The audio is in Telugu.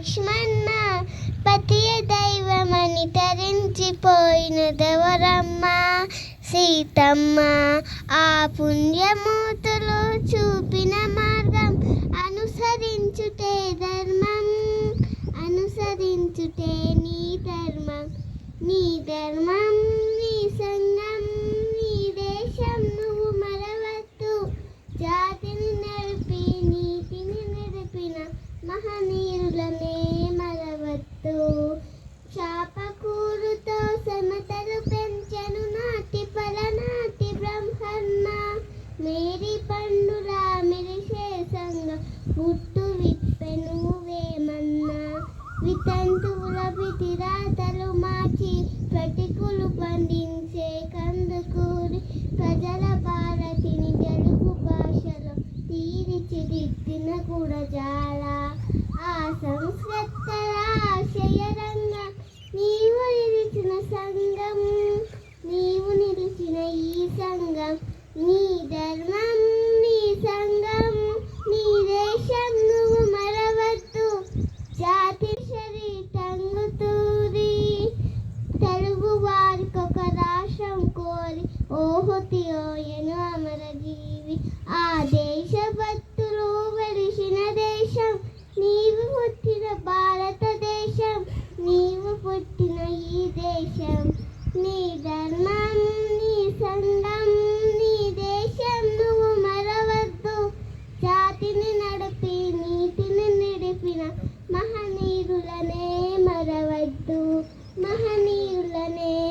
లక్ష్మణ పతియ దైవమని తరించిపోయినదెవరమ్మా సీతమ్మ ఆ పుణ్యమూతలో చూపిన మార్గం అనుసరించుటే ధర్మం అనుసరించుటే నీ ధర్మం. నీ ధర్మం మహనీయులనే మరవద్దు శాపకూరుతో సమతలు పెంచను నాటి పలనాటి బ్రహ్మన్న. మేరీ పండులా మెరిసే గుట్టు విప్పెను వేమన్నా. వితంతువుల విధిరాతలు మార్చి ప్రతికులు పండించే కందుకూరి ప్రజల భారతిని తెలుగు భాషలో తీర్చిదిద్దిన గుడజాల ఆ సంస్కృతల ఆశయరంగ నీవు నిలిచిన సంఘం నీవు నిలిచిన ఈ సంఘం నీ ధర్మం నీ సంఘం నీ దేశం నువ్వు మరవద్దు. జాతి శరీ టంగుతూరి తెలుగు వారికొక రాష్ట్రం కోరి ఓహుతి నీ ధర్మం నీ సంఘం నీ దేశం నువ్వు మరవద్దు. జాతిని నడిపి నీతిని మహనీయులనే మరవద్దు. మహనీయులనే